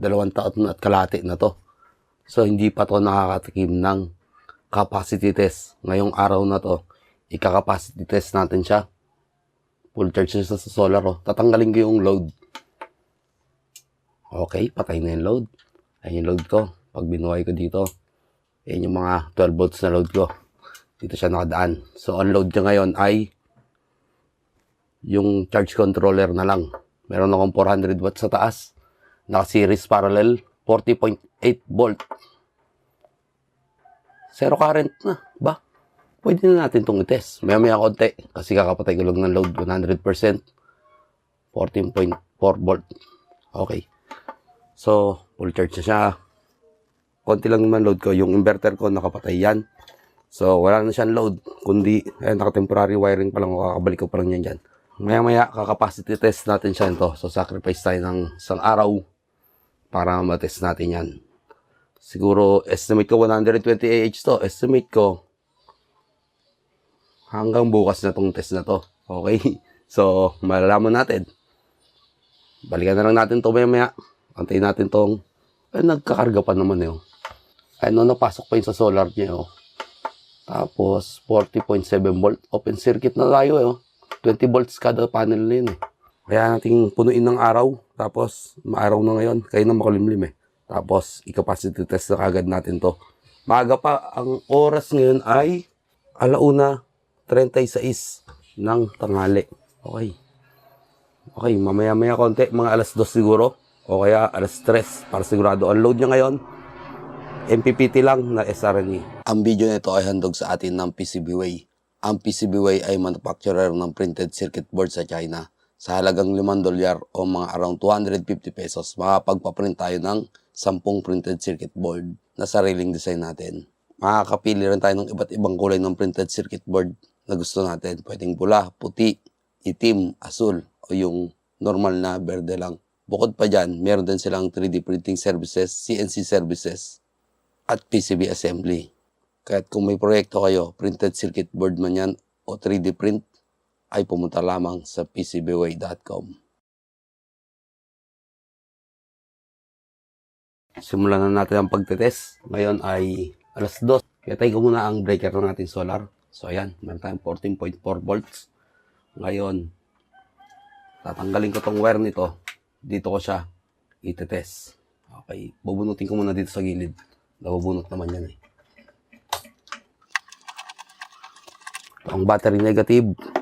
dalawang taon at kalahati na to. So, hindi pa to nakakatikim ng capacity test. Ngayong araw na to, ika-capacity test natin siya. Full charge siya sa solar. Oh. Tatanggalin ko yung load. Okay, patay na yung load. Ayan yung load ko. Pag binuhay ko dito, ayan yung mga 12 volts na load ko. Dito siya nakadaan. So, ang load niya ngayon ay yung charge controller na lang. Meron akong 400 watts sa taas. Naka-series parallel, 40.8 volt. Zero current na. Ba? Pwede na natin itong i-test. Maya-maya konti. Kasi kakapatay ko lang ng load 100%. 14.4 volt. Okay. So, full charge na siya. Konti lang naman load ko. Yung inverter ko nakapatay yan. So, wala na siyang load. Kundi, eh, naka-temporary wiring pa lang. Kakabalik ko pa lang yan dyan. Maya-maya, kakapacity test natin siya ito. So, sacrifice tayo ng isang araw para matest natin yan. Siguro, estimate ko 120 AH to. Estimate ko hanggang bukas na tong test na to. Okay? So, malalaman natin. Balikan na lang natin to maya-maya. Antayin natin tong eh, nagkakarga pa naman eh. oh. Ano, napasok pa yun sa solar niya. Oh. Tapos, 40.7 volt. Open circuit na tayo eh. Oh. 20 volts kada panel na yun eh. Kaya nating punuin ng araw. Tapos, maaraw na ngayon. Kaya na makulimlim eh. Tapos, i-capacity test na kagad natin to. Maaga pa, ang oras ngayon ay alauna 36 ng tanghali. Okay. Okay, mamaya-maya konti. Mga alas 2 siguro. O kaya alas 3 para sigurado. Ang load niya ngayon, MPPT lang na SRNE. Ang video nito ay handog sa atin ng PCBWay. Ang PCBWay ay manufacturer ng printed circuit board sa China. Sa halagang 5 dolyar o mga around 250 pesos, makapagpaprint tayo ng 10 printed circuit board na sariling design natin. Makakapili rin tayo ng iba't ibang kulay ng printed circuit board na gusto natin. Pwedeng pula, puti, itim, asul, o yung normal na berde lang. Bukod pa dyan, meron din silang 3D printing services, CNC services, at PCB assembly. Kaya't kung may proyekto kayo, printed circuit board man yan o 3D print, ay pumunta lamang sa pcbway.com. Simulan na natin ang pagtetest. Ngayon ay alas 2. Kaya tayo muna ang breaker ng ating solar. So ayan, meron tayong 14.4 volts. Ngayon, tatanggalin ko tong wire nito. Dito ko siya itetest. Okay, bubunutin ko muna dito sa gilid. Nabubunot naman yan eh. Ito ang battery negative.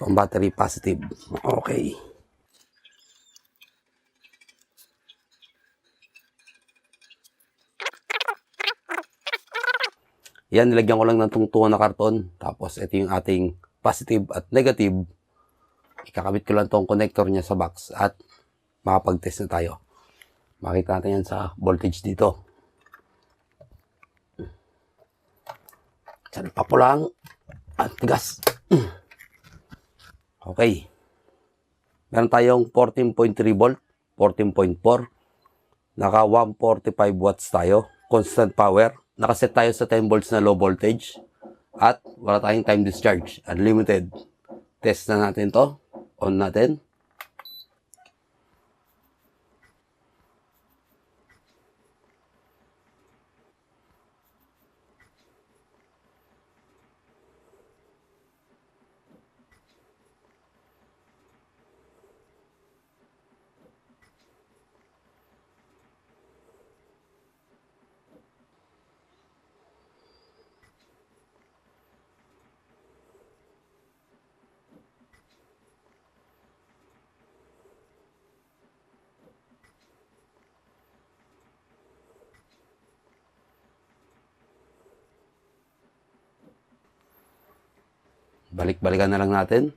Ang battery positive. Okay. Yan, nilagyan ko lang ng tungtungan na karton. Tapos, ito yung ating positive at negative. Ikakabit ko lang tong connector niya sa box at makapag-test na tayo. Makita natin yan sa voltage dito. Diyan pa po lang. At gas. Okay. Meron tayong 14.3 volt, 14.4. Naka 145 watts tayo. Constant power. Nakaset tayo sa 10 volts na low voltage. At wala tayong time discharge. Unlimited. Test na natin to. On natin. Balik-balikan na lang natin.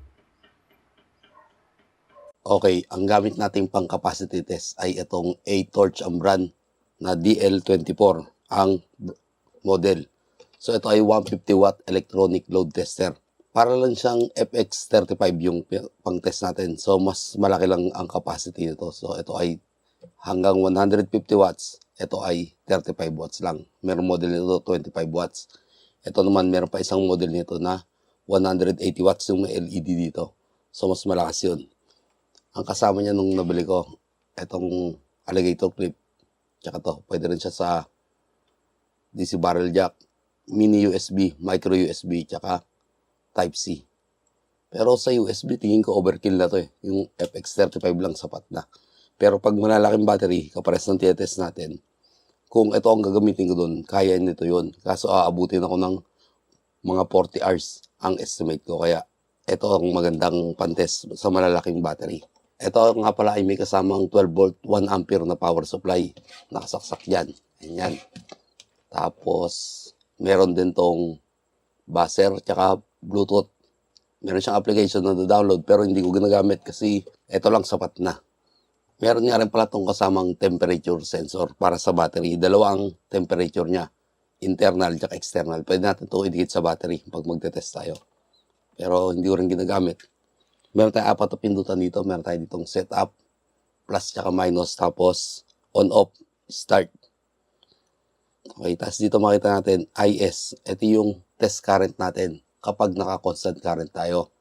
Okay, ang gamit nating pang capacity test ay itong A-Torch ang na DL24 ang model. So ito ay 150 watt electronic load tester. Para lang siyang FX35 yung pang test natin. So mas malaki lang ang capacity nito. So ito ay hanggang 150 watts. Ito ay 35 watts lang. Meron model nito 25 watts. Ito naman meron pa isang model nito na 180 watts yung LED dito. So, mas malakas yun. Ang kasama niya nung nabili ko itong alligator clip. Tsaka to, pwede rin siya sa DC barrel jack, mini USB, micro USB, tsaka Type-C. Pero sa USB, tingin ko overkill na to eh. Yung FX35 lang sapat na. Pero pag malalaking battery, kapares ng test natin, kung ito ang gagamitin ko doon, kaya nito yun. Kaso aabutin ako ng mga 40 hours ang estimate ko. Kaya ito ang magandang pantes sa malalaking battery. Ito nga pala ay may kasamang 12 volt 1 ampere na power supply. Nakasaksak dyan. Ayan. Tapos, meron din tong buzzer tsaka Bluetooth. Meron siyang application na download pero hindi ko ginagamit kasi ito lang sapat na. Meron nga rin pala tong kasamang temperature sensor para sa battery. Dalawa ang temperature niya. Internal at external. Pwede natin ito idikit sa battery pag magte-test tayo. Pero hindi ko rin ginagamit. Meron tayong apat na pindutan dito. Meron tayo ditong setup, plus tsaka minus, tapos on off, start. Okay, tapos dito makita natin IS. Ito yung test current natin kapag naka-constant current tayo.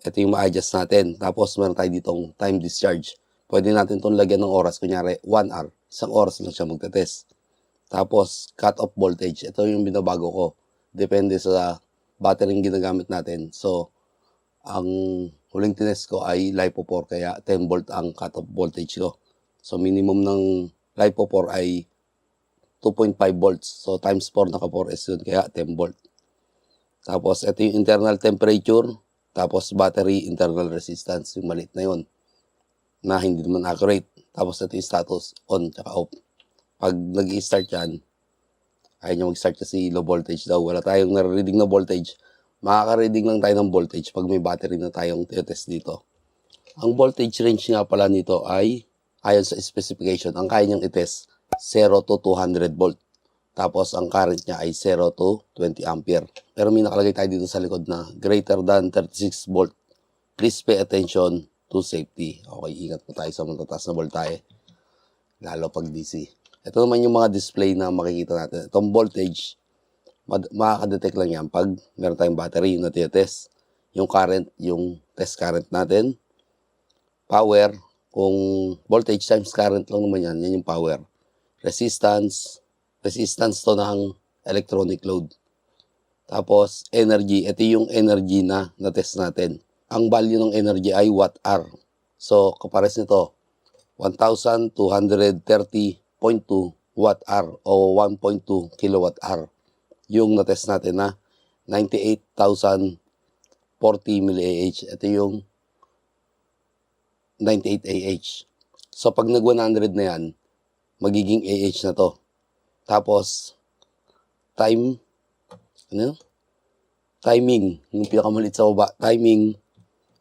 Ito yung ma-adjust natin. Tapos meron tayo ditong time discharge. Pwede natin itong lagyan ng oras. Kunyari, 1 hour. Isang oras lang siya magte-test. Tapos, cut-off voltage. Ito yung binabago ko. Depende sa battery yung ginagamit natin. So, ang huling tinest ko ay LiPo 4 kaya 10 volt ang cut-off voltage ko. So, minimum ng LiPo 4 ay 2.5 volts. So, times 4 naka 4S yun kaya 10 volt. Tapos, ito yung internal temperature. Tapos, battery internal resistance. Yung maliit na yun na hindi naman accurate. Tapos, ito yung status on tsaka off. Pag nag start yan, ayaw niya mag-start kasi low voltage daw. Wala tayong nare-reading na voltage. Makaka-reading lang tayo ng voltage pag may battery na tayong test dito. Ang voltage range nga pala nito ay ayon sa specification, ang kaya niyang itest 0 to 200 volt. Tapos ang current niya ay 0 to 20 ampere. Pero may nakalagay tayo dito sa likod na greater than 36 volt. Please pay attention to safety. Okay, ingat po tayo sa matataas na voltahe. Lalo pag DC. Ito naman yung mga display na makikita natin. Itong voltage, makakadetect lang yan pag meron tayong battery na test. Yung current, yung test current natin. Power, kung voltage times current lang naman yan, yan yung power. Resistance, resistance to ng electronic load. Tapos, energy, ito yung energy na na-test natin. Ang value ng energy ay watt-hour. So, kapares nito, 1,230.2 watt-hour o 1.2 kilowatt-hour. Yung na-test natin na 98,040 mAh. Ito yung 98 AH. So, pag nag-100 na yan, magiging AH na to. Tapos, time, ano? Timing, yung pinakamalit sa baba, timing,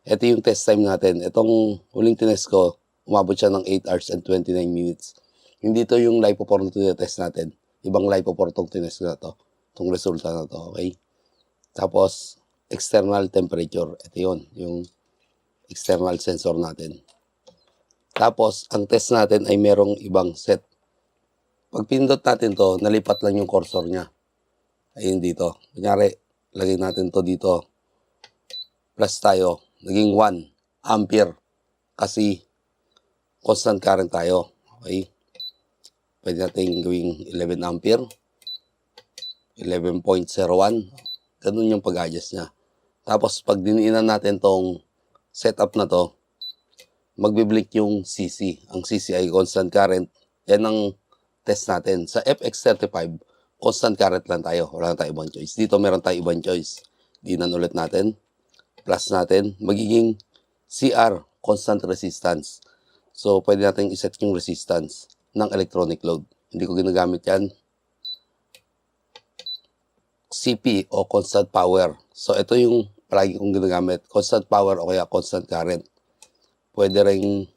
ito yung test time natin. Itong huling tinest ko, umabot siya ng 8 hours and 29 minutes. Hindi to yung lipo 4 na test natin. Ibang lipo 4 tong tinest na to. Itong resulta na to, okay? Tapos, external temperature. Ito yun, yung external sensor natin. Tapos, ang test natin ay merong ibang set. Pag pindot natin to, nalipat lang yung cursor niya. Ayun dito. Kunyari, lagay natin to dito. Plus tayo. Naging 1 ampere. Kasi, constant current tayo. Okay? Pwede natin gawing 11 ampere. 11.01. Ganun yung pag-adjust niya. Tapos, pag diniinan natin tong setup na to, magbiblink yung CC. Ang CC ay constant current. Yan ang test natin. Sa FX35, constant current lang tayo. Wala na tayo ibang choice. Dito meron tayo ibang choice. Dinan ulit natin. Plus natin. Magiging CR, constant resistance. So, pwede natin iset yung resistance ng electronic load. Hindi ko ginagamit yan. CP o constant power. So, ito yung palagi kong ginagamit. Constant power o kaya constant current. Pwede rin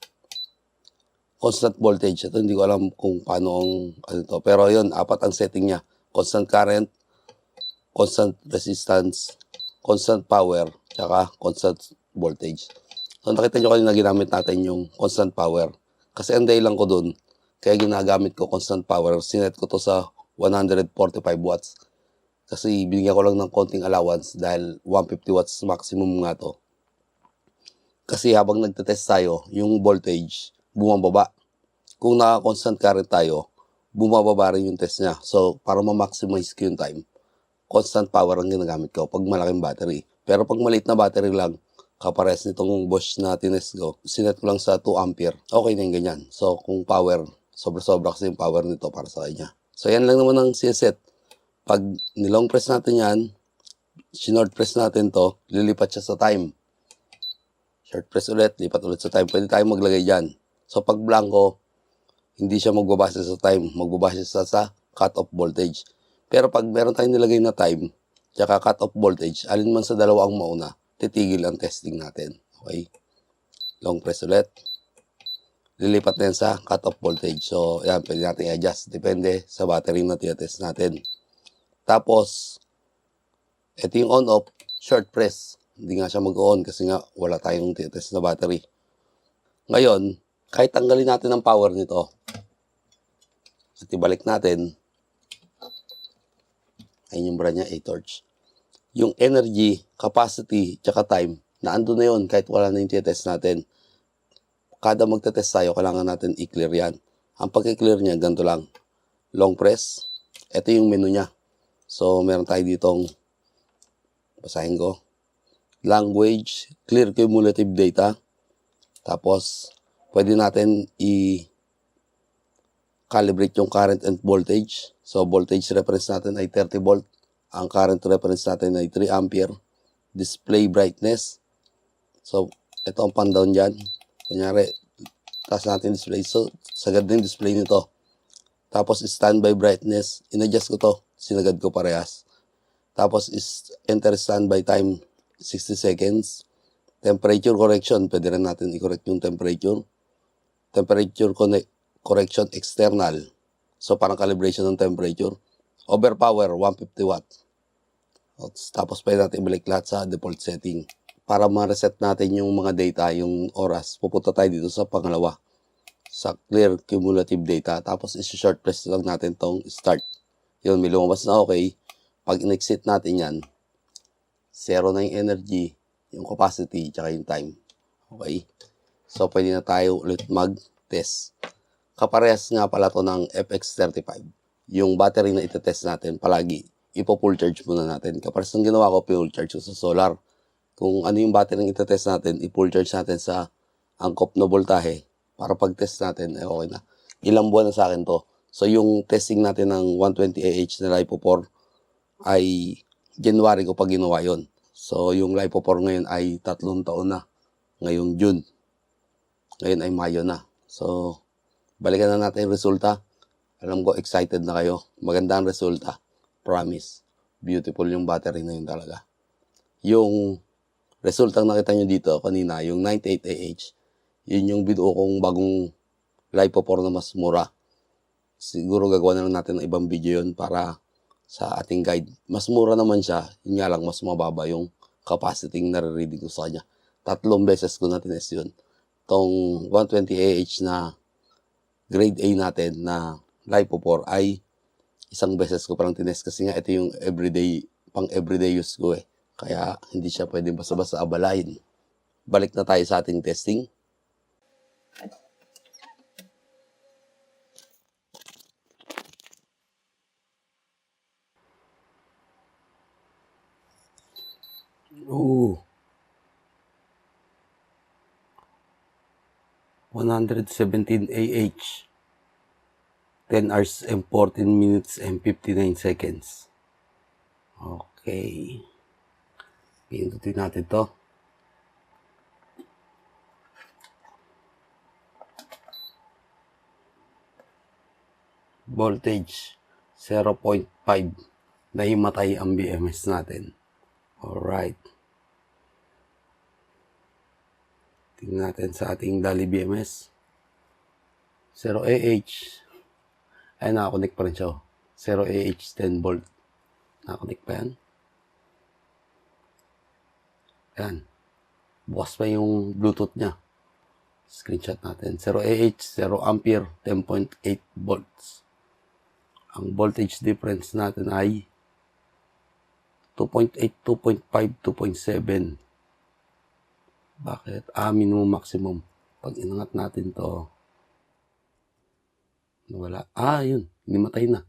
constant voltage. Ito hindi ko alam kung paano ang ano to. Pero yun, apat ang setting niya. Constant current, constant resistance, constant power, tsaka constant voltage. So nakita nyo kanina ginamit natin yung constant power. Kasi ang lang ko dun, kaya ginagamit ko constant power. Sinet ko to sa 145 watts. Kasi binigyan ko lang ng konting allowance dahil 150 watts maximum nga to. Kasi habang nagtetest tayo, yung voltage, bumababa. Kung naka-constant current tayo, bumababa rin yung test niya. So, para ma-maximize ko yung time, constant power ang ginagamit ko pag malaking battery. Pero pag maliit na battery lang, kapares nitong Bosch na tinest ko, sinet ko lang sa 2 ampere, okay na yung ganyan. So, kung power, sobra-sobra kasi yung power nito para sa kanya. So, yan lang naman ang sineset. Pag nilong press natin yan, sinord press natin to, lilipat siya sa time. Short press ulit, lipat ulit sa time. Pwede tayong maglagay dyan. So, pag blanco, hindi siya magbabase sa time. Magbabase sa, sa cut-off voltage. Pero pag meron tayong nilagay na time, tsaka cut-off voltage, alin man sa dalawa ang mauna, titigil ang testing natin. Okay? Long press ulit. Lilipat na yan sa cut-off voltage. So, yan, pwede natin i-adjust. Depende sa battery na test natin. Tapos, ito yung on-off, short press. Hindi nga siya mag-on kasi nga wala tayong test na battery. Ngayon, kahit tanggalin natin ang power nito, at ibalik natin, ayun yung brand niya, A-Torch. Yung energy, capacity, tsaka time, na ando na yun kahit wala na yung test natin. Kada magte-test tayo, kailangan natin i-clear yan. Ang pag-clear niya, ganito lang. Long press. Ito yung menu niya. So, meron tayo ditong, basahin ko, language, clear cumulative data. Tapos, pwede natin i- calibrate yung current and voltage. So, voltage reference natin ay 30 volt. Ang current reference natin ay 3 ampere. Display brightness. So, ito ang pan-down dyan. Kunyari, taas natin display. So, sagad na yung display nito. Tapos, standby brightness. In-adjust ko to. Sinagad ko parehas. Tapos, is enter standby time 60 seconds. Temperature correction. Pwede rin natin i-correct yung temperature. Temperature correction external. So, parang calibration ng temperature. Overpower, 150 watt. Tapos, pwede natin ibalik lahat sa default setting. Para ma-reset natin yung mga data, yung oras, pupunta tayo dito sa pangalawa. Sa clear cumulative data. Tapos, isi-short press lang natin tong start. Yun, may lumabas na okay. Pag in-exit natin yan, zero na yung energy, yung capacity, tsaka yung time. Okay? So, pwede na tayo ulit mag-test. Kaparehas nga pala to ng FX35. Yung battery na itetest natin palagi, ipo-full charge muna natin. Kaparehas ng ginawa ko, full charge ko sa solar. Kung ano yung battery na itetest natin, i-full charge natin sa angkop na voltahe para pag-test natin, eh okay na. Ilang buwan na sa akin to. So, yung testing natin ng 120AH na LiPo 4 ay January ko pa ginawa yon. So, yung LiPo 4 ngayon ay tatlong taon na. Ngayong June. Ngayon ay Mayo na. So, balikan na natin yung resulta. Alam ko, excited na kayo. Maganda ang resulta. Promise. Beautiful yung battery na yun talaga. Yung resulta ang nakita nyo dito kanina, yung 98AH, yun yung binuo kong bagong LiPo 4 na mas mura. Siguro gagawa na lang natin ng ibang video yun para sa ating guide. Mas mura naman siya, yun nga lang mas mababa yung capacity na nare-reading ko sa kanya. Tatlong beses ko na tinest yun. Tong 120AH na grade A natin na LiPo 4 ay isang beses ko parang tinest kasi nga ito yung everyday, pang everyday use ko eh. Kaya hindi siya pwedeng basta-basta abalahin. Balik na tayo sa ating testing. Ooh. 117 AH. 10 hours and 14 minutes and 59 seconds. Okay. Pindutin natin to. Voltage 0.5. Nahimatay ang BMS natin. Alright. Tingnan natin sa ating Dali BMS. 0AH. Ay, nakakonect pa rin siya. oh. 0AH 10 volt. Nakakonect pa yan. Ayan. Bukas pa yung Bluetooth niya. Screenshot natin. 0AH, 0 ampere, 10.8 volts. Ang voltage difference natin ay 2.8, 2.5, 2.7. Bakit? Ah, minimum maximum. Pag inangat natin to, Wala. Ah, yun. Nimatay na.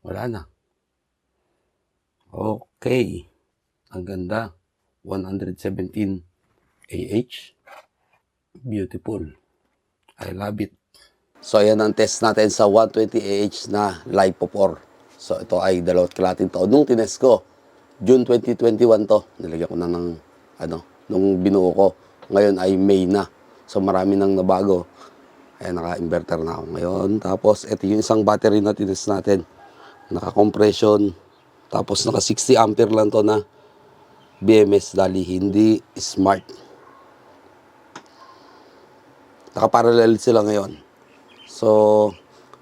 Wala na. Okay. Ang ganda. 117 AH. Beautiful. I love it. So, ayan ang test natin sa 120 AH na LiPo 4. So, ito ay dalawat kalating taon. Nung tinest ko, June 2021 to. Nilagyan ko na ng, ano, nung binuo ko. Ngayon ay May na. So, marami nang nabago. Ayan, naka-inverter na ako ngayon. Tapos, ito yung isang battery na tinest natin. Naka-compression. Tapos, naka 60 ampere lang to na BMS dali, hindi smart. Nakaparallel sila ngayon. So,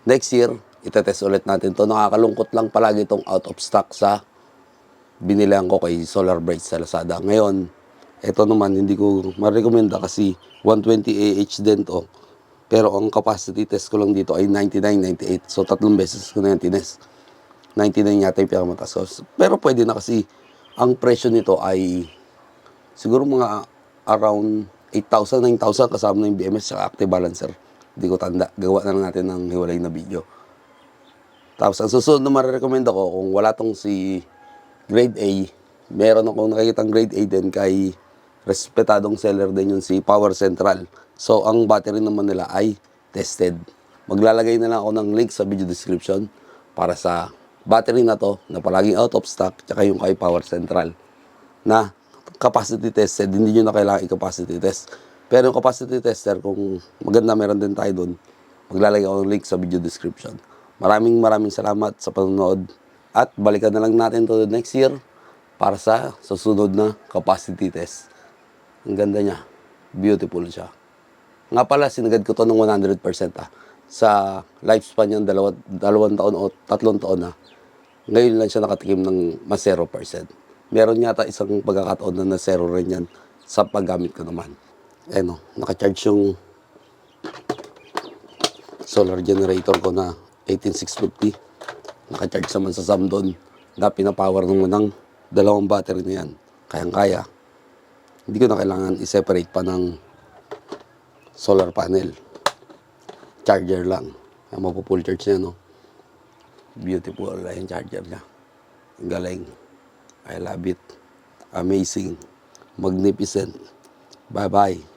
next year, itetest ulit natin to. Nakakalungkot lang palagi itong out of stock sa binilihan ko kay Solar Bright sa Lazada. Ngayon, ito naman, hindi ko ma-recommenda kasi 120 AH din to. Pero ang capacity test ko lang dito ay 99, 98. So, tatlong beses ko na yan tinest. 99 yata yung pinakamataas ko. Pero pwede na kasi ang presyo nito ay siguro mga around 8,000, 9,000 kasama na yung BMS sa active balancer. Hindi ko tanda. Gawa na lang natin ng hiwalay na video. Tapos ang susunod na marirecommend ako kung wala tong si grade A, meron akong nakikitang grade A din kay respetadong seller din yun si Power Central. So ang battery naman nila ay tested. Maglalagay na lang ako ng link sa video description para sa battery na to na palaging out of stock tsaka yung kay Power Central na capacity tested, hindi nyo na kailangan i-capacity test. Pero yung capacity tester, kung maganda meron din tayo doon, maglalagay ako ng link sa video description. Maraming maraming salamat sa panonood at balikan na lang natin to next year para sa susunod na capacity test. Ang ganda niya. Beautiful siya. Nga pala, sinagad ko to ng 100% ah. Sa lifespan niyan, dalawa, dalawang taon o tatlong taon na. Ngayon lang siya nakatikim ng mas 0%. Meron yata isang pagkakataon na na zero rin yan sa paggamit ko naman. Eh no, nakacharge yung solar generator ko na 18650. Nakacharge naman sa Samdon na pinapower ng dalawang battery na yan. Kayang-kaya. Hindi ko na kailangan i-separate pa ng solar panel. Charger lang. Ang mapupull charge niya, no? Beautiful na yung charger niya. Ang galing. I love it. Amazing. Magnificent. Bye-bye.